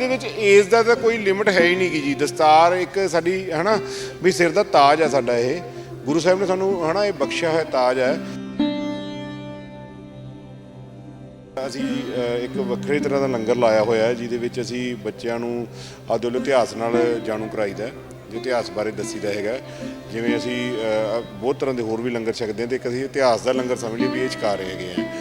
ਇਹਦੇ ਵਿੱਚ ਏਜ ਦਾ ਤਾਂ ਕੋਈ ਲਿਮਿਟ ਹੈ ਹੀ ਨਹੀਂ ਗੀ ਜੀ। ਦਸਤਾਰ ਇੱਕ ਸਾਡੀ ਹਨਾ ਵੀ ਸਿਰ ਦਾ ਤਾਜ ਹੈ ਸਾਡਾ ਇਹ। ਗੁਰੂ ਸਾਹਿਬ ਨੇ ਸਾਨੂੰ ਹਨਾ ਇਹ ਬਖਸ਼ਿਆ ਹੋਇਆ ਤਾਜ ਹੈ ਅਸੀਂ ਅ, ਇੱਕ ਵੱਖਰੇ ਤਰ੍ਹਾਂ ਦਾ ਲੰਗਰ ਲਾਇਆ ਹੋਇਆ ਹੈ ਜਿਹਦੇ ਵਿੱਚ ਅਸੀਂ ਬੱਚਿਆਂ ਨੂੰ ਆਦੁਲ ਇਤਿਹਾਸ ਨਾਲ ਜਾਣੂ ਕਰਾਈਦਾ ਹੈ, ਇਤਿਹਾਸ ਬਾਰੇ ਦੱਸੀਦਾ ਹੈਗਾ ਜਿਵੇਂ ਅਸੀਂ ਅ, ਬਹੁਤ ਤਰ੍ਹਾਂ ਦੇ ਹੋਰ ਵੀ ਲੰਗਰ ਛਕਦੇ ਹਾਂ ਤੇ ਇੱਕ ਅਸੀਂ ਇਤਿਹਾਸ ਦਾ ਲੰਗਰ ਸਮਝ ਲਈ ਵੀ ਇਹ ਚਕਾ ਰਹੇ ਹੈਗੇ ਆ।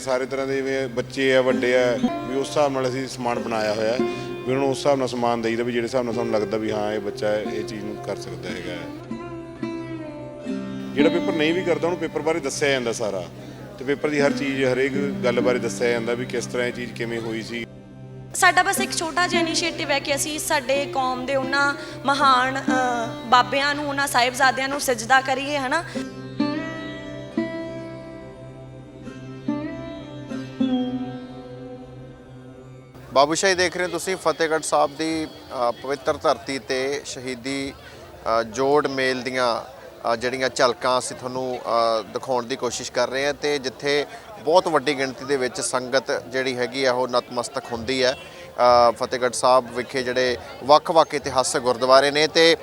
ਸਾਰੇ ਤਰ੍ਹਾਂ ਦੇ ਜਿਵੇਂ ਬੱਚੇ ਆ, ਵੱਡੇ ਆ, ਵੀ ਉਸ ਹਿਸਾਬ ਨਾਲ ਅਸੀਂ ਸਮਾਨ ਬਣਾਇਆ ਹੋਇਆ। ਵੀ ਉਹਨਾਂ ਨੂੰ ਉਸ ਹਿਸਾਬ ਨਾਲ ਸਮਾਨ ਦੇਈਦਾ ਵੀ ਜਿਹੜੇ ਹਿਸਾਬ ਨਾਲ ਸਾਨੂੰ ਲੱਗਦਾ ਵੀ ਹਾਂ, ਇਹ ਬੱਚਾ ਇਹ ਚੀਜ਼ ਨੂੰ ਕਰ ਸਕਦਾ ਹੈਗਾ। ਜਿਹੜਾ ਪੇਪਰ ਨਹੀਂ ਵੀ ਕਰਦਾ, ਉਹਨੂੰ ਪੇਪਰ ਬਾਰੇ ਦੱਸਿਆ ਜਾਂਦਾ ਸਾਰਾ। ਤੇ ਪੇਪਰ ਦੀ ਹਰ ਚੀਜ਼, ਹਰੇਕ ਗੱਲ ਬਾਰੇ ਦੱਸਿਆ ਜਾਂਦਾ ਵੀ ਕਿਸ ਤਰ੍ਹਾਂ ਇਹ ਚੀਜ਼ ਕਿਵੇਂ ਹੋਈ ਸੀ। ਸਾਡਾ ਬਸ ਇੱਕ ਛੋਟਾ ਜਿਹਾ ਇਨੀਸ਼ੀਏਟਿਵ ਹੈ ਕਿ ਅਸੀਂ ਸਾਡੇ ਕੌਮ ਦੇ ਉਹਨਾਂ ਮਹਾਨ ਬਾਬਿਆਂ ਨੂੰ, ਉਹਨਾਂ ਸਾਹਿਬਜ਼ਾਦਿਆਂ ਨੂੰ ਸਜਦਾ ਕਰੀਏ, ਹਨਾ? ਬਾਬੂਸ਼ਾਹੀ ਦੇਖ ਰਹੇ ਹੋ ਤੁਸੀਂ ਫਤਿਹਗੜ੍ਹ ਸਾਹਿਬ ਦੀ ਪਵਿੱਤਰ ਧਰਤੀ ਤੇ ਸ਼ਹੀਦੀ ਜੋੜ ਮੇਲ ਦੀਆਂ ਜਿਹੜੀਆਂ ਝਲਕਾਂ ਅਸੀਂ ਤੁਹਾਨੂੰ ਦਿਖਾਉਣ ਦੀ ਕੋਸ਼ਿਸ਼ ਕਰ ਰਹੇ ਹਾਂ ਤੇ ਜਿੱਥੇ ਬਹੁਤ ਵੱਡੀ ਗਿਣਤੀ ਦੇ ਵਿੱਚ ਸੰਗਤ ਜਿਹੜੀ ਹੈਗੀ ਆ, ਉਹ ਨਤਮਸਤਕ ਹੁੰਦੀ ਹੈ। ਫਤਿਹਗੜ੍ਹ ਸਾਹਿਬ ਵਿਖੇ ਜਿਹੜੇ ਵੱਖ-ਵੱਖ ਇਤਿਹਾਸਕ ਗੁਰਦੁਆਰੇ ਨੇ ਤੇ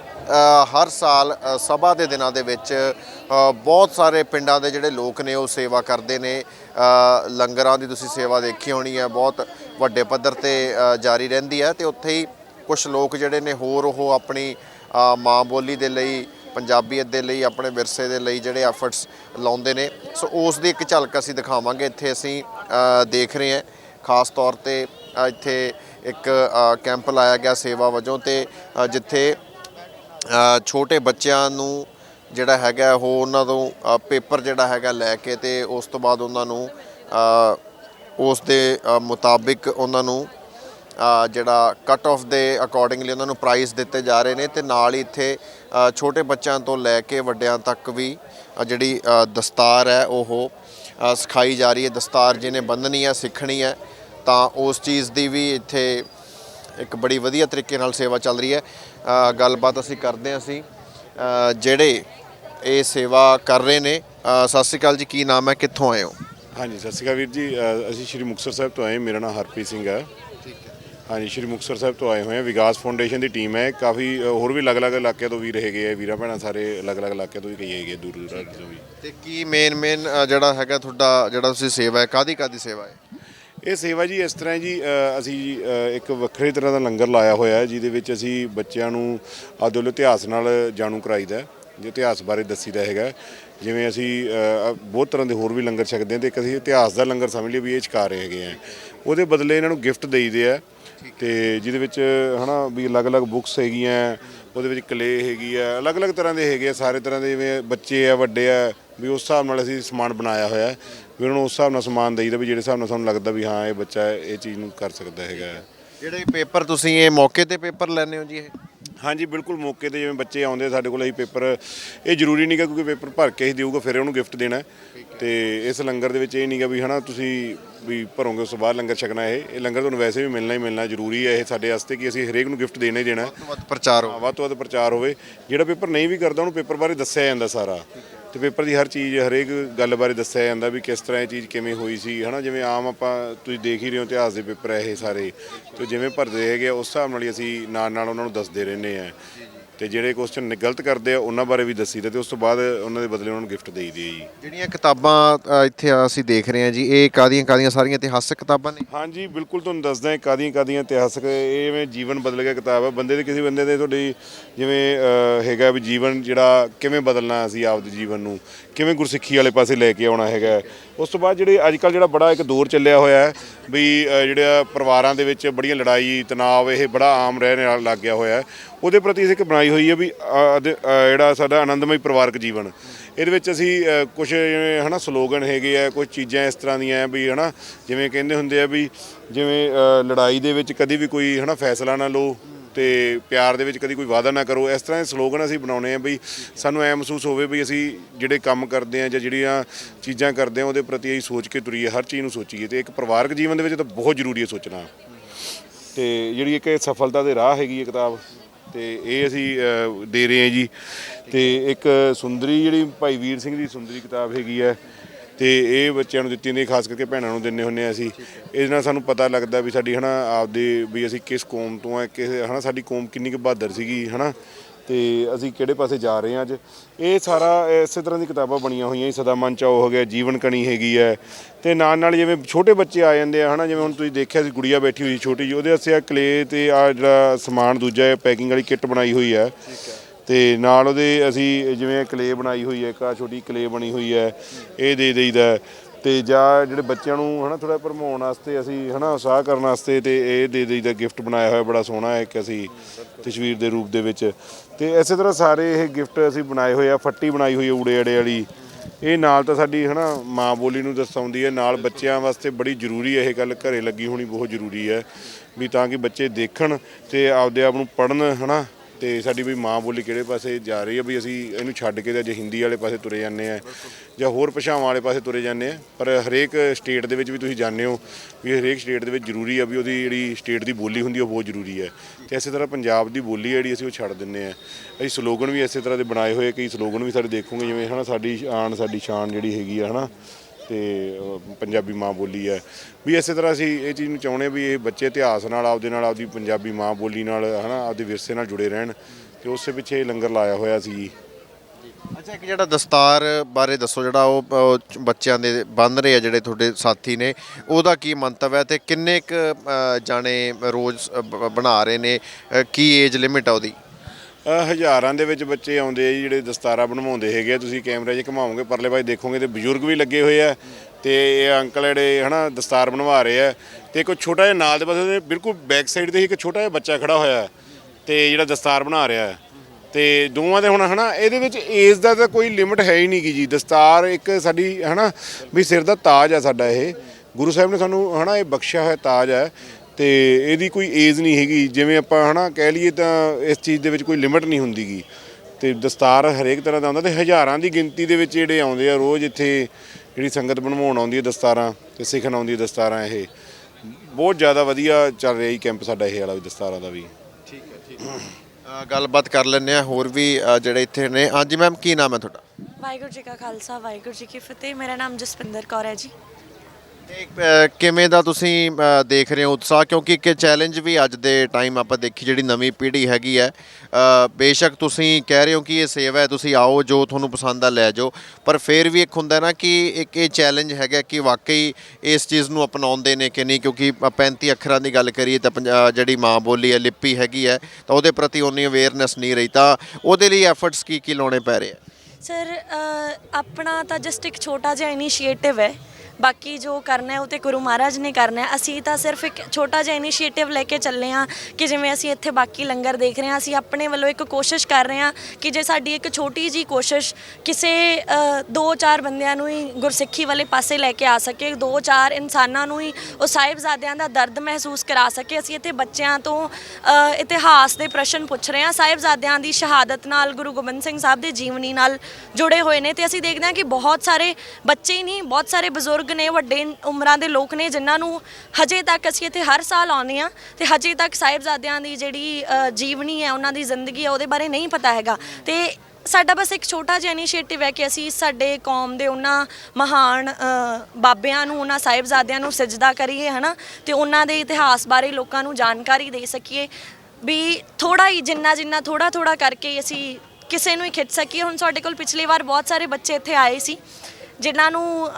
ਹਰ ਸਾਲ ਸਭਾ ਦੇ ਦਿਨਾਂ ਦੇ ਵਿੱਚ ਬਹੁਤ ਸਾਰੇ ਪਿੰਡਾਂ ਦੇ ਜਿਹੜੇ ਲੋਕ ਨੇ, ਉਹ ਸੇਵਾ ਕਰਦੇ ਨੇ। ਲੰਗਰਾਂ ਦੀ ਤੁਸੀਂ ਸੇਵਾ ਦੇਖੀ ਹੋਣੀ ਹੈ, ਬਹੁਤ ਵੱਡੇ ਪੱਧਰ ਤੇ ਜਾਰੀ ਰਹਿੰਦੀ ਹੈ ਤੇ ਉੱਥੇ ਹੀ ਕੁਝ ਲੋਕ ਜਿਹੜੇ ਨੇ ਹੋਰ ਉਹ ਆਪਣੀ ਮਾਂ ਬੋਲੀ ਦੇ ਲਈ, ਪੰਜਾਬੀਅਤ ਦੇ ਲਈ, ਆਪਣੇ ਵਿਰਸੇ ਦੇ ਲਈ ਜਿਹੜੇ ਐਫਰਟਸ ਲਾਉਂਦੇ ਨੇ। ਸੋ ਉਸ ਦੀ ਇੱਕ ਝਲਕ ਅਸੀਂ ਦਿਖਾਵਾਂਗੇ। ਇੱਥੇ ਅਸੀਂ ਦੇਖ ਰਹੇ ਹਾਂ। ਖਾਸ ਤੌਰ ਤੇ ਇੱਥੇ ਇੱਕ ਕੈਂਪ ਲਾਇਆ ਗਿਆ ਸੇਵਾ ਵਜੋਂ ਤੇ ਜਿੱਥੇ ਛੋਟੇ ਬੱਚਿਆਂ ਨੂੰ ਜਿਹੜਾ ਹੈਗਾ ਉਹ ਉਹਨਾਂ ਤੋਂ ਪੇਪਰ ਜਿਹੜਾ ਹੈਗਾ ਲੈ ਕੇ ਤੇ ਉਸ ਤੋਂ ਬਾਅਦ ਉਹਨਾਂ ਨੂੰ ਉਸ ਦੇ ਮੁਤਾਬਿਕ ਉਹਨਾਂ ਨੂੰ ਜਿਹੜਾ ਕੱਟ ਆਫ ਦੇ ਅਕੋਰਡਿੰਗਲੀ ਉਹਨਾਂ ਨੂੰ ਪ੍ਰਾਈਜ਼ ਦਿੱਤੇ ਜਾ ਰਹੇ ਨੇ ਤੇ ਨਾਲ ਹੀ ਇੱਥੇ ਛੋਟੇ ਬੱਚਿਆਂ ਤੋਂ ਲੈ ਕੇ ਵੱਡਿਆਂ ਤੱਕ ਵੀ ਜਿਹੜੀ ਦਸਤਾਰ ਹੈ ਉਹ ਸਿਖਾਈ ਜਾ ਰਹੀ ਹੈ। ਦਸਤਾਰ ਜਿਹਨੇ ਬੰਨਣੀ ਹੈ, ਸਿੱਖਣੀ ਹੈ, ਤਾਂ ਉਸ ਚੀਜ਼ ਦੀ ਵੀ ਇੱਥੇ ਇੱਕ ਬੜੀ ਵਧੀਆ ਤਰੀਕੇ ਨਾਲ ਸੇਵਾ ਚੱਲ ਰਹੀ ਹੈ। ਗੱਲਬਾਤ ਅਸੀਂ ਕਰਦੇ ਹਾਂ ਅਸੀਂ ਜਿਹੜੇ ਇਹ ਸੇਵਾ ਕਰ ਰਹੇ ਨੇ ਸਤਿ ਸ਼੍ਰੀ ਅਕਾਲ ਜੀ, ਕੀ ਨਾਮ ਹੈ, ਕਿੱਥੋਂ ਆਏ ਹੋ? ਹਾਂਜੀ ਸਤਿ ਸ਼੍ਰੀ ਅਕਾਲ ਵੀਰ ਜੀ। ਅ, ਅਸੀਂ ਸ਼੍ਰੀ ਮੁਕਤਸਰ ਸਾਹਿਬ ਤੋਂ ਆਏ ਮੇਰਾ ਨਾਮ ਹਰਪ੍ਰੀਤ ਸਿੰਘ ਹੈ। ਠੀਕ ਹੈ। ਹਾਂਜੀ ਸ਼੍ਰੀ ਮੁਕਤਸਰ ਸਾਹਿਬ ਤੋਂ ਆਏ ਹੋਏ ਹਾਂ। ਵਿਕਾਸ ਫਾਊਂਡੇਸ਼ਨ ਦੀ ਟੀਮ ਹੈ। ਕਾਫੀ ਅ, ਹੋਰ ਵੀ ਅਲੱਗ-ਅਲੱਗ ਇਲਾਕਿਆਂ ਤੋਂ ਵੀ ਹੈਗੇ ਆ। ਵੀਰਾਂ ਭੈਣਾਂ ਸਾਰੇ ਅਲੱਗ-ਅਲੱਗ ਇਲਾਕਿਆਂ ਤੋਂ ਵੀ ਕਈ ਹੈਗੇ ਦੂਰ ਦੂਰ ਤੋਂ ਵੀ। ਤੇ ਕੀ ਮੇਨ ਮੇਨ ਜਿਹੜਾ ਹੈਗਾ ਤੁਹਾਡਾ ਜਿਹੜਾ ਤੁਸੀਂ ਸੇਵਾ ਹੈ ਕਾਦੀ ਕਾਦੀ ਸੇਵਾ ਹੈ? ਇਹ ਸੇਵਾ ਜੀ ਇਸ ਤਰ੍ਹਾਂ ਹੈ ਜੀ ਅ, ਅਸੀਂ ਜੀ, ਅ, ਇੱਕ ਵੱਖਰੇ ਤਰ੍ਹਾਂ ਦਾ ਲੰਗਰ ਲਾਇਆ ਹੋਇਆ ਹੈ ਜਿਹਦੇ ਵਿੱਚ ਅਸੀਂ ਬੱਚਿਆਂ ਨੂੰ ਆਦੁਲ ਇਤਿਹਾਸ ਨਾਲ ਜਾਣੂ ਕਰਾਈਦਾ ਹੈ, ਜੋ ਇਤਿਹਾਸ ਬਾਰੇ ਦੱਸੀਦਾ ਹੈਗਾ ਜਿਵੇਂ ਅਸੀਂ ਬਹੁਤ ਤਰ੍ਹਾਂ ਦੇ ਹੋਰ ਵੀ ਲੰਗਰ ਛਕਦੇ ਹਾਂ ਤੇ ਇੱਕ ਅਸੀਂ ਇਤਿਹਾਸ ਦਾ ਲੰਗਰ ਸਮਝ ਲਈ ਵੀ ਇਹ ਛਕਾ ਰਹੇ ਹੈਗੇ ਆ। ਉਹਦੇ ਬਦਲੇ ਇਹਨਾਂ ਨੂੰ ਗਿਫਟ ਦੇਈਦੇ ਆ ਤੇ ਜਿਹਦੇ ਵਿੱਚ, ਹਨਾ, ਵੀ ਅਲੱਗ-ਅਲੱਗ ਬੁੱਕਸ ਹੈਗੀਆਂ, ਉਹਦੇ ਵਿੱਚ ਕਲੇ ਹੈਗੀ ਆ, ਅਲੱਗ-ਅਲੱਗ ਤਰ੍ਹਾਂ ਦੇ ਹੈਗੇ ਆ, ਸਾਰੇ ਤਰ੍ਹਾਂ ਦੇ ਜਿਵੇਂ ਬੱਚੇ ਆ, ਵੱਡੇ ਆ, ਵੀ ਉਸ ਹਿਸਾਬ ਨਾਲ ਅਸੀਂ ਸਮਾਨ ਬਣਾਇਆ ਹੋਇਆ, ਵੀ ਉਹਨਾਂ ਨੂੰ ਉਸ ਹਿਸਾਬ ਨਾਲ ਸਮਾਨ ਦੇਈਦਾ ਵੀ ਜਿਹੜੇ ਹਿਸਾਬ ਨਾਲ ਸਾਨੂੰ ਲੱਗਦਾ ਵੀ ਹਾਂ, ਇਹ ਬੱਚਾ ਇਹ ਚੀਜ਼ ਨੂੰ ਕਰ ਸਕਦਾ ਹੈਗਾ। ਜਿਹੜੇ ਪੇਪਰ ਤੁਸੀਂ ਇਹ ਮੌਕੇ ਤੇ ਪੇਪਰ ਲੈਣੇ ਹੋ ਜੀ ਇਹ? ਹਾਂਜੀ ਬਿਲਕੁਲ ਮੌਕੇ ਤੇ ਜਿਵੇਂ ਬੱਚੇ ਆਉਂਦੇ ਆ ਸਾਡੇ ਕੋਲ ਅਸੀਂ ਪੇਪਰ ਇਹ ਜ਼ਰੂਰੀ ਨਹੀਂਗਾ ਕਿਉਂਕਿ ਪੇਪਰ ਭਰ ਕੇ ਹੀ ਦੇਊਗਾ ਫਿਰ ਉਹਨੂੰ ਗਿਫਟ ਦੇਣਾ ਹੈ। ਤੇ ਇਸ ਲੰਗਰ ਦੇ ਵਿੱਚ ਇਹ ਨਹੀਂਗਾ ਵੀ ਹਨਾ ਤੁਸੀਂ ਵੀ ਭਰੋਗੇ ਉਸ ਤੋਂ ਬਾਅਦ ਲੰਗਰ ਛਕਣਾ ਇਹ। ਇਹ ਲੰਗਰ ਤੁਹਾਨੂੰ ਵੈਸੇ ਵੀ ਮਿਲਣਾ ਹੀ ਮਿਲਣਾ ਜ਼ਰੂਰੀ ਹੈ ਇਹ ਸਾਡੇ ਵਾਸਤੇ ਕਿ ਅਸੀਂ ਹਰੇਕ ਨੂੰ ਗਿਫਟ ਦੇਣਾ ਹੀ ਦੇਣਾ। ਹੈ। ਵੱਧ ਪ੍ਰਚਾਰ ਹਾਂ, ਵੱਧ ਤੋਂ ਵੱਧ ਪ੍ਰਚਾਰ ਹੋਵੇ। ਜਿਹੜਾ ਪੇਪਰ ਨਹੀਂ ਵੀ ਕਰਦਾ ਉਹਨੂੰ ਪੇਪਰ ਬਾਰੇ ਦੱਸਿਆ ਜਾਂਦਾ ਸਾਰਾ। ਤੇ ਪੇਪਰ ਦੀ ਹਰ ਚੀਜ਼ ਹਰੇਕ ਗੱਲ ਬਾਰੇ ਦੱਸਿਆ ਜਾਂਦਾ ਵੀ ਕਿਸ ਤਰ੍ਹਾਂ ਇਹ ਚੀਜ਼ ਕਿਵੇਂ ਹੋਈ ਸੀ ਹਨਾ? ਜਿਵੇਂ ਆਮ ਆਪਾਂ ਤੁਸੀਂ ਦੇਖ ਹੀ ਰਹੇ ਹੋ ਇਤਿਹਾਸ ਦੇ ਪੇਪਰ ਇਹ ਸਾਰੇ। ਤੇ ਜਿਵੇਂ ਭਰਦੇ ਹੈਗੇ ਆ, ਉਸ ਹਿਸਾਬ ਨਾਲ ਹੀ ਅਸੀਂ ਨਾਲ ਨਾਲ ਉਹਨਾਂ ਨੂੰ ਦੱਸਦੇ ਰਹਿੰਦੇ ਆ। ਤੇ ਜਿਹੜੇ ਕੁਐਸਚਨ ਗਲਤ ਕਰਦੇ ਆ ਉਹਨਾਂ ਬਾਰੇ ਵੀ ਦੱਸੀਦਾ ਤੇ ਉਸ ਤੋਂ ਬਾਅਦ ਉਹਨਾਂ ਦੇ ਬਦਲੇ ਉਹਨਾਂ ਨੂੰ ਗਿਫਟ ਦੇਈਦੀ ਹੈ ਜੀ। ਜਿਹੜੀਆਂ ਕਿਤਾਬਾਂ ਅ, ਇੱਥੇ ਅਸੀਂ ਦੇਖ ਰਹੇ ਹਾਂ ਜੀ ਇਹ ਕਾਦੀਆਂ ਕਾਦੀਆਂ ਸਾਰੀਆਂ ਇਤਿਹਾਸਕ ਕਿਤਾਬਾਂ ਨੇ? ਹਾਂਜੀ ਬਿਲਕੁਲ ਤੁਹਾਨੂੰ ਦੱਸਦਾ ਹਾਂ ਕਾਦੀਆਂ ਕਾਦੀਆਂ ਇਤਿਹਾਸਕ ਇਹ ਜਿਵੇਂ ਜੀਵਨ ਬਦਲ ਗਿਆ ਕਿਤਾਬ ਹੈ ਬੰਦੇ ਦੇ ਕਿਸੇ ਬੰਦੇ ਦੇ ਤੁਹਾਡੀ ਜਿਵੇਂ ਅਹ, ਹੈਗਾ ਵੀ ਜੀਵਨ ਜਿਹੜਾ ਕਿਵੇਂ ਬਦਲਣਾ ਅਸੀਂ ਆਪਦੇ ਜੀਵਨ ਨੂੰ ਕਿਵੇਂ ਗੁਰਸਿੱਖੀ ਵਾਲੇ ਪਾਸੇ ਲੈ ਕੇ ਆਉਣਾ ਹੈਗਾ? ਉਸ ਤੋਂ ਬਾਅਦ ਜਿਹੜੇ ਅੱਜ ਕੱਲ ਜਿਹੜਾ ਬੜਾ ਇੱਕ ਦੌਰ ਚੱਲਿਆ ਹੋਇਆ ਹੈ ਵੀ ਜਿਹੜਾ ਪਰਿਵਾਰਾਂ ਦੇ ਵਿੱਚ ਬੜੀਆਂ ਲੜਾਈ ਤਣਾਅ ਇਹ ਬੜਾ ਆਮ ਰਹਿਣ ਲੱਗ ਗਿਆ ਹੋਇਆ ਉਹਦੇ ਪ੍ਰਤੀ ਅਸੀਂ ਇੱਕ ਬਣਾਈ ਹੋਈ ਹੈ ਵੀ ਜਿਹੜਾ ਸਾਡਾ ਆਨੰਦਮਈ ਪਰਿਵਾਰਕ ਜੀਵਨ। ਇਹਦੇ ਵਿੱਚ ਅਸੀਂ ਕੁਝ ਜਿਵੇਂ ਹਨਾ ਸਲੋਗਨ ਹੈਗੇ ਆ ਕੁਝ ਚੀਜ਼ਾਂ ਇਸ ਤਰ੍ਹਾਂ ਦੀਆਂ ਆ ਵੀ ਹਨਾ, ਜਿਵੇਂ ਕਹਿੰਦੇ ਹੁੰਦੇ ਆ ਵੀ ਜਿਵੇਂ ਲੜਾਈ ਦੇ ਵਿੱਚ ਕਦੀ ਵੀ ਕੋਈ ਹਨਾ ਫੈਸਲਾ ਨਾ ਲਓ ਤੇ ਪਿਆਰ ਦੇ ਵਿੱਚ ਕਦੀ ਕੋਈ ਵਾਅਦਾ ਨਾ ਕਰੋ। ਇਸ ਤਰ੍ਹਾਂ ਦੇ ਸਲੋਗਨ ਅਸੀਂ ਬਣਾਉਣੇ ਆ ਵੀ ਸਾਨੂੰ ਐ ਮਹਿਸੂਸ ਹੋਵੇ ਵੀ ਅਸੀਂ ਜਿਹੜੇ ਕੰਮ ਕਰਦੇ ਆ ਜਾਂ ਜਿਹੜੀਆਂ ਚੀਜ਼ਾਂ ਕਰਦੇ ਆ, ਉਹਦੇ ਪ੍ਰਤੀ ਅਸੀਂ ਸੋਚ ਕੇ ਤੁਰੀਏ, ਹਰ ਚੀਜ਼ ਨੂੰ ਸੋਚੀਏ। ਤੇ ਇੱਕ ਪਰਿਵਾਰਕ ਜੀਵਨ ਦੇ ਵਿੱਚ ਤਾਂ ਬਹੁਤ ਜ਼ਰੂਰੀ ਹੈ ਸੋਚਣਾ। ਤੇ ਜਿਹੜੀ ਇੱਕ ਸਫਲਤਾ ਦੇ ਰਾਹ ਹੈਗੀ ਹੈ ਕਿਤਾਬ, ਤੇ ਇਹ ਅਸੀਂ ਦੇ ਰਹੇ ਹਾਂ ਜੀ। ਤੇ ਇੱਕ ਸੁੰਦਰੀ ਜਿਹੜੀ ਭਾਈ ਵੀਰ ਸਿੰਘ ਦੀ ਸੁੰਦਰੀ ਕਿਤਾਬ ਹੈਗੀ ਹੈ ਤੇ ਇਹ ਬੱਚਿਆਂ ਨੂੰ ਦਿੱਤੀ ਨੇ ਖਾਸ ਕਰਕੇ ਭੈਣਾਂ ਨੂੰ ਦਿੰਨੇ ਹੁੰਨੇ ਆ ਅਸੀਂ। ਇਹਦੇ ਨਾਲ ਸਾਨੂੰ ਪਤਾ ਲੱਗਦਾ ਵੀ ਸਾਡੀ ਹਨਾ ਆਪਦੇ ਵੀ ਅਸੀਂ ਕਿਸ ਕੌਮ ਤੋਂ ਆ ਕਿਸ ਹਨਾ ਸਾਡੀ ਕੌਮ ਕਿੰਨੀ ਕੁ ਬਹਾਦਰ ਸੀਗੀ ਹਨਾ। ਤੇ ਅਸੀਂ ਕਿਹੜੇ ਪਾਸੇ ਜਾ ਰਹੇ ਹਾਂ ਅੱਜ। ਇਹ ਸਾਰਾ ਇਸੇ ਤਰ੍ਹਾਂ ਦੀ ਕਿਤਾਬਾਂ ਬਣੀਆਂ ਹੋਈਆਂ ਸਦਾ ਮਨ ਚਾਓ ਹੋ ਗਿਆ ਜੀਵਨ ਕਣੀ ਹੈਗੀ ਹੈ। ਤੇ ਨਾਲ ਨਾਲ ਜਿਵੇਂ ਛੋਟੇ ਬੱਚੇ ਆ ਜਾਂਦੇ ਆ ਹਨਾ ਜਿਵੇਂ ਹੁਣ ਤੁਸੀਂ ਦੇਖਿਆ ਸੀ ਗੁੜੀਆ ਬੈਠੀ ਹੋਈ ਛੋਟੀ ਜਿਹੀ ਉਹਦੇ ਵਾਸਤੇ ਆ ਕਲੇ ਤੇ ਆ ਜਿਹੜਾ ਸਮਾਨ ਦੂਜਾ ਪੈਕਿੰਗ ਵਾਲੀ ਕਿੱਟ ਬਣਾਈ ਹੋਈ ਹੈ। ਤੇ ਨਾਲ ਉਹਦੇ ਅਸੀਂ ਜਿਵੇਂ ਕਲੇ ਬਣਾਈ ਹੋਈ ਹੈ, ਇੱਕ ਆਹ ਛੋਟੀ ਕਲੇ ਬਣੀ ਹੋਈ ਹੈ, ਇਹ ਦੇ ਦੇਈਦਾ ਹੈ। ਤੇ ਜਾਂ ਜਿਹੜੇ ਬੱਚਿਆਂ ਨੂੰ ਹਨਾ ਥੋੜਾ ਭਰਮਾਉਣ ਵਾਸਤੇ ਅਸੀਂ ਹਨਾ ਉਤਸ਼ਾਹ ਕਰਨ ਵਾਸਤੇ ਤੇ ਇਹ ਦੇ ਦੇਈਦਾ, ਗਿਫਟ ਬਣਾਇਆ ਹੋਇਆ ਬੜਾ ਸੋਹਣਾ ਹੈ ਇੱਕ ਅਸੀਂ ਤਸਵੀਰ ਦੇ ਰੂਪ ਦੇ ਵਿੱਚ। ਤੇ ਇਸੇ ਤਰ੍ਹਾਂ ਸਾਰੇ ਇਹ ਗਿਫਟ ਅਸੀਂ ਬਣਾਏ ਹੋਏ ਆ, ਫੱਟੀ ਬਣਾਈ ਹੋਈ ਹੈ ਊੜੇ ਅੜੇ ਵਾਲੀ। ਇਹ ਨਾਲ ਤਾਂ ਸਾਡੀ ਹਨਾ ਮਾਂ ਬੋਲੀ ਨੂੰ ਦਰਸਾਉਂਦੀ ਹੈ, ਨਾਲ ਬੱਚਿਆਂ ਵਾਸਤੇ ਬੜੀ ਜ਼ਰੂਰੀ ਹੈ ਇਹ ਗੱਲ, ਘਰੇ ਲੱਗੀ ਹੋਣੀ ਬਹੁਤ ਜ਼ਰੂਰੀ ਹੈ। ਵੀ ਤਾਂ ਕਿ ਬੱਚੇ ਦੇਖਣ ਤੇ ਆਪਦੇ ਆਪ ਨੂੰ ਪੜਨ ਹਨਾ। ਤੇ ਸਾਡੀ ਵੀ ਮਾਂ ਬੋਲੀ ਕਿਹੜੇ ਪਾਸੇ ਜਾ ਰਹੀ ਹੈ ਵੀ ਅਸੀਂ ਇਹਨੂੰ ਛੱਡ ਕੇ ਤਾਂ ਅੱਜ ਹਿੰਦੀ ਵਾਲੇ ਪਾਸੇ ਤੁਰੇ ਜਾਂਦੇ ਆ ਜਾਂ ਹੋਰ ਭਾਸ਼ਾਵਾਂ ਵਾਲੇ ਪਾਸੇ ਤੁਰੇ ਜਾਂਦੇ ਆ, ਪਰ ਹਰੇਕ ਸਟੇਟ ਦੇ ਵਿੱਚ ਵੀ ਤੁਸੀਂ ਜਾਣਦੇ ਹੋ ਵੀ ਹਰੇਕ ਸਟੇਟ ਦੇ ਵਿੱਚ ਜ਼ਰੂਰੀ ਆ ਵੀ ਉਹਦੀ ਜਿਹੜੀ ਸਟੇਟ ਦੀ ਬੋਲੀ ਹੁੰਦੀ ਉਹ ਬਹੁਤ ਜ਼ਰੂਰੀ ਹੈ ਤੇ ਇਸੇ ਤਰ੍ਹਾਂ ਪੰਜਾਬ ਦੀ ਬੋਲੀ ਹੈ ਜਿਹੜੀ ਅਸੀਂ ਉਹ ਛੱਡ ਦਿੰਨੇ ਆ। ਅਸੀਂ ਸਲੋਗਨ ਵੀ ਇਸੇ ਤਰ੍ਹਾਂ ਦੇ ਬਣਾਏ ਹੋਏ ਕਈ ਸਲੋਗਨ ਵੀ ਸਾਡੇ ਦੇਖੋਗੇ, ਜਿਵੇਂ ਹਨਾ, ਸਾਡੀ ਆਣ, ਸਾਡੀ ਸ਼ਾਨ ਜਿਹੜੀ ਹੈਗੀ ਆ, ਹਨਾ। ਤੇ ਪੰਜਾਬੀ ਮਾਂ ਬੋਲੀ ਹੈ। ਵੀ ਇਸੇ ਤਰ੍ਹਾਂ ਅਸੀਂ ਇਹ ਚੀਜ਼ ਨੂੰ ਚਾਹੁੰਦੇ ਵੀ ਇਹ ਬੱਚੇ ਇਤਿਹਾਸ ਨਾਲ, ਆਪਦੇ ਨਾਲ, ਆਪਦੀ ਪੰਜਾਬੀ ਮਾਂ ਬੋਲੀ ਨਾਲ, ਹਨਾ, ਆਪਦੇ ਵਿਰਸੇ ਨਾਲ ਜੁੜੇ ਰਹਿਣ ਤੇ ਉਸੇ ਪਿੱਛੇ ਇਹ ਲੰਗਰ ਲਾਇਆ ਹੋਇਆ ਸੀ ਅੱਛਾ, ਇੱਕ ਜਿਹੜਾ ਦਸਤਾਰ ਬਾਰੇ ਦੱਸੋ, ਜਿਹੜਾ ਉਹ ਬੱਚਿਆਂ ਦੇ ਬੰਨ ਰਹੇ ਆ, ਜਿਹੜੇ ਤੁਹਾਡੇ ਸਾਥੀ ਨੇ, ਉਹਦਾ ਕੀ ਮੰਤਵ ਹੈ ਤੇ ਕਿੰਨੇ ਕੁ ਜਾਣੇ ਰੋਜ਼ ਬਣਾ ਰਹੇ ਨੇ ਕੀ ਏਜ ਲਿਮਿਟ ਆ ਉਹਦੀ? ਹਜ਼ਾਰਾਂ ਦੇ ਵਿੱਚ ਬੱਚੇ ਆਉਂਦੇ ਆ ਜੀ, ਜਿਹੜੇ ਦਸਤਾਰਾ ਬਣਵਾਉਂਦੇ ਹੈਗੇ ਆ। ਤੁਸੀਂ ਕੈਮਰੇ 'ਚ ਘਮਾਓਗੇ, ਪਰਲੇ ਪਾਸੇ ਦੇਖੋਗੇ ਤੇ ਬਜ਼ੁਰਗ ਵੀ ਲੱਗੇ ਹੋਏ ਆ ਤੇ ਇਹ ਅੰਕਲ ਜਿਹੜੇ ਹਨਾ, ਦਸਤਾਰ ਬਣਵਾ ਰਹੇ ਆ। ਤੇ ਇੱਕ ਛੋਟਾ ਜਿਹਾ ਨਾਲ ਦੇ ਪਾਸੇ ਉਹਦੇ ਬਿਲਕੁਲ ਬੈਕ ਸਾਈਡ ਤੇ ਹੀ ਇੱਕ ਛੋਟਾ ਜਿਹਾ ਬੱਚਾ ਖੜਾ ਹੋਇਆ ਹੈ ਤੇ ਜਿਹੜਾ ਦਸਤਾਰ ਬਣਾ ਰਿਹਾ। ਹੈ ਤੇ ਦੋਵਾਂ ਦੇ ਹੁਣ ਹਨਾ, ਇਹਦੇ ਵਿੱਚ ਏਜ ਦਾ ਤਾਂ ਕੋਈ ਲਿਮਿਟ ਹੈ ਹੀ ਨਹੀਂ ਗੀ ਜੀ। ਦਸਤਾਰ ਇੱਕ ਸਾਡੀ ਹਨਾ, ਵੀ ਸਿਰ ਦਾ ਤਾਜ ਆ ਸਾਡਾ ਇਹ। ਗੁਰੂ ਸਾਹਿਬ ਨੇ ਸਾਨੂੰ ਹਨਾ, ਇਹ ਬਖਸ਼ਿਆ ਹੋਇਆ ਤਾਜ ਹੈ ਤੇ ਇਹਦੀ ਕੋਈ ਏਜ ਨਹੀਂ ਹੈਗੀ। ਜਿਵੇਂ ਆਪਾਂ ਹਨਾ ਕਹਿ ਲਈਏ ਤਾਂ ਇਸ ਚੀਜ਼ ਦੇ ਵਿੱਚ ਕੋਈ ਲਿਮਿਟ ਨਹੀਂ ਹੁੰਦੀਗੀ। ਤੇ ਦਸਤਾਰ ਹਰੇਕ ਤਰ੍ਹਾਂ ਦਾ ਆਉਂਦਾ ਤੇ ਹਜ਼ਾਰਾਂ ਦੀ ਗਿਣਤੀ ਦੇ ਵਿੱਚ ਜਿਹੜੇ ਆਉਂਦੇ ਆ ਰੋਜ਼ ਇੱਥੇ ਜਿਹੜੀ ਸੰਗਤ ਬਣਵਾਉਣ ਆਉਂਦੀ ਹੈ ਦਸਤਾਰਾਂ ਤੇ ਸਿੱਖਣ ਆਉਂਦੀ ਹੈ ਦਸਤਾਰਾਂ ਇਹ। ਬਹੁਤ ਜ਼ਿਆਦਾ ਵਧੀਆ ਚੱਲ ਰਿਹਾ ਜੀ ਕੈਂਪ ਸਾਡਾ ਇਹ ਵਾਲਾ ਵੀ ਦਸਤਾਰਾਂ ਦਾ ਵੀ। ਠੀਕ ਹੈ ਠੀਕ ਹੈ। ਗੱਲਬਾਤ ਕਰ ਲੈਂਦੇ ਆ ਹੋਰ ਵੀ ਜਿਹੜੇ ਇੱਥੇ ਨੇ। ਹਾਂਜੀ ਮੈਮ ਕੀ ਨਾਮ ਹੈ ਤੁਹਾਡਾ? ਵਾਹਿਗੁਰੂ ਜੀ ਕਾ ਖਾਲਸਾ ਵਾਹਿਗੁਰੂ ਜੀ ਕੀ ਫਤਿਹ। ਮੇਰਾ ਨਾਮ ਜਸਪਿੰਦਰ ਕੌਰ ਹੈ ਜੀ। ਕਿਵੇਂ ਦਾ ਤੁਸੀਂ ਦੇਖ ਰਹੇ ਹੋ ਉਤਸ਼ਾਹ? ਕਿਉਂਕਿ ਇੱਕ ਚੈਲੰਜ ਵੀ ਅੱਜ ਦੇ ਟਾਈਮ ਆਪਾਂ ਦੇਖੀ ਜਿਹੜੀ ਨਵੀਂ ਪੀੜ੍ਹੀ ਹੈਗੀ ਹੈ। ਬੇਸ਼ੱਕ ਤੁਸੀਂ ਕਹਿ ਰਹੇ ਹੋ ਕਿ ਇਹ ਸੇਵਾ ਹੈ, ਤੁਸੀਂ ਆਓ ਜੋ ਤੁਹਾਨੂੰ ਪਸੰਦ ਆ, ਲੈ ਜਾਓ। ਪਰ ਫਿਰ ਵੀ ਇੱਕ ਹੁੰਦਾ ਨਾ ਕਿ ਇੱਕ ਇਹ ਚੈਲੰਜ ਹੈਗਾ ਕਿ ਵਾਕਈ ਇਸ ਚੀਜ਼ ਨੂੰ ਅਪਣਾਉਂਦੇ ਨੇ ਕਿ ਨਹੀਂ? ਕਿਉਂਕਿ ਆਪਾਂ 35 ਅੱਖਰਾਂ ਦੀ ਗੱਲ ਕਰੀਏ ਤਾਂ ਪੰਜਾ- ਜਿਹੜੀ ਮਾਂ ਬੋਲੀ ਹੈ, ਲਿਪੀ ਹੈਗੀ ਹੈ, ਤਾਂ ਉਹਦੇ ਪ੍ਰਤੀ ਉਨੀ ਅਵੇਅਰਨੈਸ ਨਹੀਂ ਰਹੀ। ਤਾਂ ਉਹਦੇ ਲਈ ਐਫਰਟਸ ਕੀ ਕੀ ਲਾਉਣੇ ਪੈ ਰਹੇ ਆ? ਸਰ ਆਪਣਾ ਤਾਂ ਜਸਟ ਇੱਕ ਛੋਟਾ ਜਿਹਾ ਇਨੀਸ਼ੀਏਟਿਵ ਹੈ। ਬਾਕੀ ਜੋ ਕਰਨਾ ਹੈ ਉਹ ਤੇ ਗੁਰੂ ਮਹਾਰਾਜ ਨੇ ਕਰਨਾ ਹੈ। ਅਸੀਂ ਤਾਂ ਸਿਰਫ ਇੱਕ ਛੋਟਾ ਜਿਹਾ ਇਨੀਸ਼ੀਏਟਿਵ ਲੈ ਕੇ ਚੱਲੇ ਹਾਂ ਕਿ ਜਿਵੇਂ ਅਸੀਂ ਇੱਥੇ ਬਾਕੀ ਲੰਗਰ ਦੇਖ ਰਹੇ ਹਾਂ ਅਸੀਂ ਆਪਣੇ ਵੱਲੋਂ ਇੱਕ ਕੋਸ਼ਿਸ਼ ਕਰ ਰਹੇ ਹਾਂ ਕਿ ਜੇ ਸਾਡੀ ਇੱਕ ਛੋਟੀ ਜੀ ਕੋਸ਼ਿਸ਼ ਕਿਸੇ ਅ, ਦੋ ਚਾਰ ਬੰਦਿਆਂ ਨੂੰ ਹੀ ਗੁਰਸਿੱਖੀ ਵਾਲੇ ਪਾਸੇ ਲੈ ਕੇ ਆ ਸਕੇ ਦੋ ਚਾਰ ਇਨਸਾਨਾਂ ਨੂੰ ਹੀ ਉਹ ਸਾਹਿਬਜ਼ਾਦਿਆਂ ਦਾ ਦਰਦ ਮਹਿਸੂਸ ਕਰਾ ਸਕੇ ਅਸੀਂ ਇੱਥੇ ਬੱਚਿਆਂ ਤੋਂ ਇਤਿਹਾਸ ਦੇ ਪ੍ਰਸ਼ਨ ਪੁੱਛ ਰਹੇ ਹਾਂ। ਸਾਹਿਬਜ਼ਾਦਿਆਂ ਦੀ ਸ਼ਹਾਦਤ ਨਾਲ ਗੁਰੂ ਗੋਬਿੰਦ ਸਿੰਘ ਸਾਹਿਬ ਦੀ ਜੀਵਨੀ ਨਾਲ ਜੁੜੇ ਹੋਏ ਨੇ ਤੇ ਅਸੀਂ ਦੇਖਦੇ ਹਾਂ ਕਿ ਬਹੁਤ ਸਾਰੇ ਬੱਚੇ ਹੀ ਨਹੀਂ ਬਹੁਤ ਸਾਰੇ ਬਜ਼ੁਰਗ ਨੇ ਵੱਡੇ ਉਮਰਾਂ ਦੇ ਲੋਕ ਨੇ ਜਿਨ੍ਹਾਂ ਨੂੰ ਹਜੇ ਤੱਕ ਅਸੀਂ ਇੱਥੇ ਹਰ ਸਾਲ ਆਉਂਦੇ ਹਾਂ ਤੇ ਹਜੇ ਤੱਕ ਸਾਹਿਬਜ਼ਾਦਿਆਂ ਦੀ ਜਿਹੜੀ ਅ, ਜੀਵਨੀ ਹੈ ਉਹਨਾਂ ਦੀ ਜ਼ਿੰਦਗੀ ਹੈ ਉਹਦੇ ਬਾਰੇ ਨਹੀਂ ਪਤਾ ਹੈਗਾ। ਤੇ ਸਾਡਾ ਬਸ ਇੱਕ ਛੋਟਾ ਜਿਹਾ ਇਨੀਸ਼ੀਏਟਿਵ ਹੈ ਕਿ ਅਸੀਂ ਸਾਡੇ ਕੌਮ ਦੇ ਉਹਨਾਂ ਮਹਾਨ ਅ, ਬਾਬਿਆਂ ਨੂੰ ਉਹਨਾਂ ਸਾਹਿਬਜ਼ਾਦਿਆਂ ਨੂੰ ਸਜਦਾ ਕਰੀਏ ਹਨਾ? ਤੇ ਉਹਨਾਂ ਦੇ ਇਤਿਹਾਸ ਬਾਰੇ ਲੋਕਾਂ ਨੂੰ ਜਾਣਕਾਰੀ ਦੇ ਸਕੀਏ। ਵੀ ਥੋੜਾ ਹੀ ਜਿੰਨਾ ਜਿੰਨਾ ਥੋੜਾ ਥੋੜਾ ਕਰਕੇ ਅਸੀਂ ਕਿਸੇ ਨੂੰ ਹੀ ਖਿੱਚ ਸਕੀਏ। ਹੁਣ ਸਾਡੇ ਕੋਲ ਪਿਛਲੀ ਵਾਰ ਬਹੁਤ ਸਾਰੇ ਬੱਚੇ ਇੱਥੇ ਆਏ ਸੀ। ਜਿਨ੍ਹਾਂ ਨੂੰ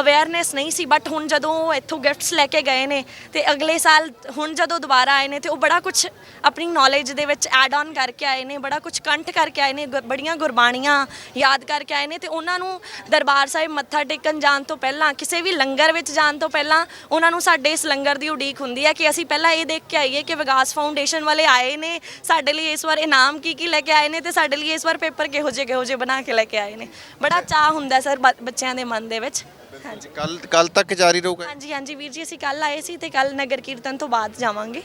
ਅਵੇਅਰਨੈਸ ਨਹੀਂ ਸੀ ਬਟ ਹੁਣ ਜਦੋਂ ਉਹ ਇੱਥੋਂ ਗਿਫਟਸ ਲੈ ਕੇ ਗਏ ਨੇ ਤੇ ਅਗਲੇ ਸਾਲ ਹੁਣ ਜਦੋਂ ਦੁਬਾਰਾ ਆਏ ਨੇ ਤੇ ਉਹ ਬੜਾ ਕੁਝ ਆਪਣੀ ਨੌਲੇਜ ਦੇ ਵਿੱਚ ਐਡ ਆਨ ਕਰਕੇ ਆਏ ਨੇ, ਬੜਾ ਕੁਝ ਕੰਠ ਕਰਕੇ ਆਏ ਨੇ, ਗੁਰ- ਬੜੀਆਂ ਗੁਰਬਾਣੀਆਂ ਯਾਦ ਕਰਕੇ ਆਏ ਨੇ ਤੇ ਉਹਨਾਂ ਨੂੰ ਦਰਬਾਰ ਸਾਹਿਬ ਮੱਥਾ ਟੇਕਣ ਜਾਣ ਤੋਂ ਪਹਿਲਾਂ, ਕਿਸੇ ਵੀ ਲੰਗਰ ਵਿੱਚ ਜਾਣ ਤੋਂ ਪਹਿਲਾਂ ਉਹਨਾਂ ਨੂੰ ਸਾਡੇ ਇਸ ਲੰਗਰ ਦੀ ਉਡੀਕ ਹੁੰਦੀ ਹੈ ਕਿ ਅਸੀਂ ਪਹਿਲਾਂ ਇਹ ਦੇਖ ਕੇ ਆਈਏ ਕਿ ਵਿਕਾਸ ਫਾਊਂਡੇਸ਼ਨ ਵਾਲੇ ਆਏ ਨੇ, ਸਾਡੇ ਲਈ ਇਸ ਵਾਰ ਇਨਾਮ ਕੀ ਕੀ ਲੈ ਕੇ ਆਏ ਨੇ ਤੇ ਸਾਡੇ ਲਈ ਇਸ ਵਾਰ ਪੇਪਰ ਕਿਹੋ ਜਿਹੇ ਕਿਹੋ ਜਿਹੇ ਬਣਾ ਕੇ ਲੈ ਕੇ ਆਏ ਨੇ। ਬੜਾ ਚਾਹ ਹੁੰਦਾ ਸਰ ਬੱਚਿਆਂ ਦੇ ਮਨ ਦੇ ਵਿੱਚ। ਹਾਂਜੀ। ਕੱਲ ਕੱਲ ਤੱਕ ਜਾਰੀ ਰਹੂਗਾ ਹਾਂਜੀ ਹਾਂਜੀ ਵੀਰ ਜੀ ਅਸੀਂ ਕੱਲ ਆਏ ਸੀ ਤੇ ਕੱਲ ਨਗਰ ਕੀਰਤਨ ਤੋਂ ਬਾਅਦ ਜਾਵਾਂਗੇ।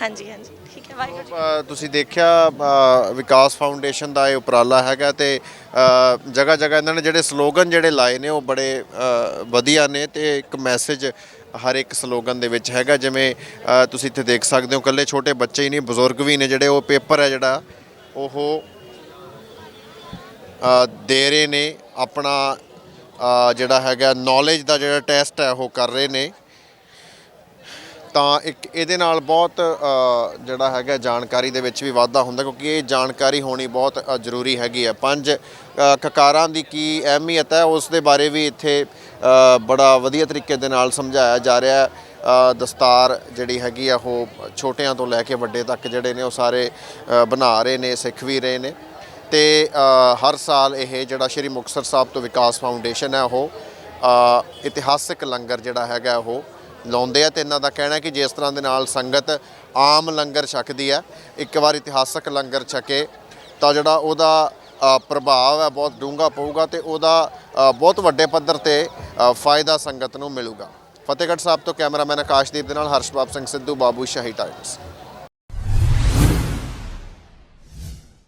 ਹਾਂਜੀ ਹਾਂਜੀ। ਠੀਕ ਹੈ ਵਾਹਿਗੁਰੂ ਜੀ। ਅ, ਤੁਸੀਂ ਦੇਖਿਆ ਅ, ਵਿਕਾਸ ਫਾਊਂਡੇਸ਼ਨ ਦਾ ਇਹ ਉਪਰਾਲਾ ਹੈਗਾ ਤੇ ਜਗ੍ਹਾ ਜਗ੍ਹਾ ਇਹਨਾਂ ਨੇ ਜਿਹੜੇ ਸਲੋਗਨ ਜਿਹੜੇ ਲਾਏ ਨੇ ਉਹ ਬੜੇ ਅ, ਵਧੀਆ ਨੇ ਤੇ ਇੱਕ ਮੈਸੇਜ ਹਰ ਇੱਕ ਸਲੋਗਨ ਦੇ ਵਿੱਚ ਹੈਗਾ। ਜਿਵੇਂ ਅ, ਤੁਸੀਂ ਇੱਥੇ ਦੇਖ ਸਕਦੇ ਹੋ ਕੱਲੇ ਛੋਟੇ ਬੱਚੇ ਹੀ ਨਹੀਂ ਬਜ਼ੁਰਗ ਵੀ ਨੇ ਜਿਹੜੇ ਉਹ ਪੇਪਰ ਹੈ ਜਿਹੜਾ ਉਹ ਅ, ਦੇ ਰਹੇ ਨੇ ਆਪਣਾ ਜਿਹੜਾ ਹੈਗਾ ਨੌਲੇਜ ਦਾ ਜਿਹੜਾ ਟੈਸਟ ਹੈ, ਉਹ ਕਰ ਰਹੇ ਨੇ। ਤਾਂ ਇੱਕ ਇਹਦੇ ਨਾਲ ਬਹੁਤ ਜਿਹੜਾ ਹੈਗਾ ਜਾਣਕਾਰੀ ਦੇ ਵਿੱਚ ਵੀ ਵਾਧਾ ਹੁੰਦਾ, ਕਿਉਂਕਿ ਇਹ ਜਾਣਕਾਰੀ ਹੋਣੀ ਬਹੁਤ ਜ਼ਰੂਰੀ ਹੈਗੀ ਹੈ। ਪੰਜ ਕਕਾਰਾਂ ਦੀ ਕੀ ਅਹਿਮੀਅਤ ਹੈ, ਉਸ ਦੇ ਬਾਰੇ ਵੀ ਇੱਥੇ ਬੜਾ ਵਧੀਆ ਤਰੀਕੇ ਦੇ ਨਾਲ ਸਮਝਾਇਆ ਜਾ ਰਿਹਾ ਹੈ। ਦਸਤਾਰ ਜਿਹੜੀ ਹੈਗੀ ਆ, ਉਹ ਛੋਟਿਆਂ ਤੋਂ ਲੈ ਕੇ ਵੱਡੇ ਤੱਕ ਜਿਹੜੇ ਨੇ, ਉਹ ਸਾਰੇ ਬਣਾ ਰਹੇ ਨੇ, ਸਿੱਖ ਵੀ ਰਹੇ ਨੇ। ਤੇ ਹਰ ਸਾਲ ਇਹ ਜਿਹੜਾ ਸ਼੍ਰੀ ਮੁਕਤਸਰ ਸਾਹਿਬ ਤੋਂ ਵਿਕਾਸ ਫਾਊਂਡੇਸ਼ਨ ਹੈ ਉਹ ਇਤਿਹਾਸਿਕ ਲੰਗਰ ਜਿਹੜਾ ਹੈਗਾ ਉਹ ਲਾਉਂਦੇ ਆ ਤੇ ਇਹਨਾਂ ਦਾ ਕਹਿਣਾ ਕਿ ਜਿਸ ਤਰ੍ਹਾਂ ਦੇ ਨਾਲ ਸੰਗਤ ਆਮ ਲੰਗਰ ਛਕਦੀ ਹੈ, ਇੱਕ ਵਾਰ ਇਤਿਹਾਸਕ ਲੰਗਰ ਛਕੇ, ਤਾਂ ਜਿਹੜਾ ਉਹਦਾ ਪ੍ਰਭਾਵ ਹੈ ਬਹੁਤ ਡੂੰਘਾ ਪਊਗਾ ਤੇ ਉਹਦਾ ਬਹੁਤ ਵੱਡੇ ਪੱਧਰ ਤੇ ਫਾਇਦਾ ਸੰਗਤ ਨੂੰ ਮਿਲੂਗਾ। ਫਤਿਹਗੜ੍ਹ ਸਾਹਿਬ ਤੋਂ ਕੈਮਰਾਮੈਨ ਆਕਾਸ਼ਦੀਪ ਦੇ ਨਾਲ ਹਰਸ਼ਬਾਬ ਸਿੰਘ ਸਿੱਧੂ, ਬਾਬੂ ਸ਼ਾਹੀ ਟਾਈਮਸ